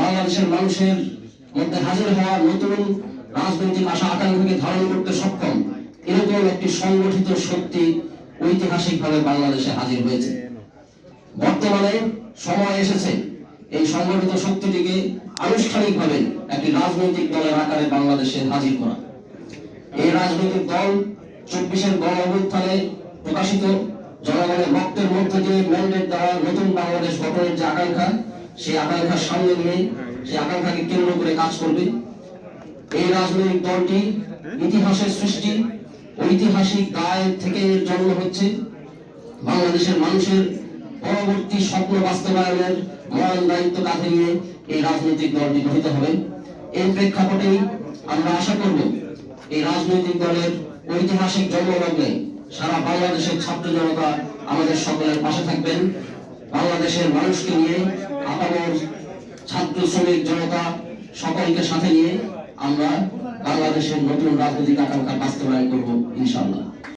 বাংলাদেশের মানুষের মধ্যে হাজির হওয়া নতুন রাজনৈতিক আশা আকাঙ্ক্ষাকে ধারণ করতে সক্ষম, এরকম একটি সংগঠিত শক্তি ঐতিহাসিকভাবে বাংলাদেশে হাজির হয়েছে। বর্তমানে সময় এসেছে এই সংগঠিত শক্তিটিকে আনুষ্ঠানিকভাবে একটি রাজনৈতিক দলের আকারে বাংলাদেশে হাজির করা। এই রাজনৈতিক দল চব্বিশের গণ অভ্যুত্থানে প্রকাশিত জনগণের রক্তের মধ্যে দিয়ে ম্যান্ডেট দেওয়া নতুন বাংলাদেশ গঠনের যে আকাঙ্ক্ষা সেই আকাঙ্ক্ষার সামনে নিয়ে সেই আকাঙ্ক্ষাকে কেন্দ্র করে কাজ করবে। এই রাজনৈতিক দলটি ইতিহাসের সৃষ্টি, ঐতিহাসিক দায় থেকে এর জন্ম হচ্ছে। বাংলাদেশের মানুষের পরবর্তী স্বপ্ন বাস্তবায়নের মহান দায়িত্ব কাঁধে নিয়ে এই রাজনৈতিক দলটি গঠিত হবে। এই প্রেক্ষাপটেই আমরা আশা করব, এই রাজনৈতিক দলের ঐতিহাসিক জন্মলগ্নে সারা বাংলাদেশের ছাত্র জনতা আমাদের সকলের পাশে থাকবেন। বাংলাদেশের মানুষকে নিয়ে আপামর ছাত্র শ্রমিক জনতা সকলকে সাথে নিয়ে আমরা বাংলাদেশের নতুন রাজনৈতিক আকাঙ্ক্ষা বাস্তবায়ন করব, ইনশাআল্লাহ।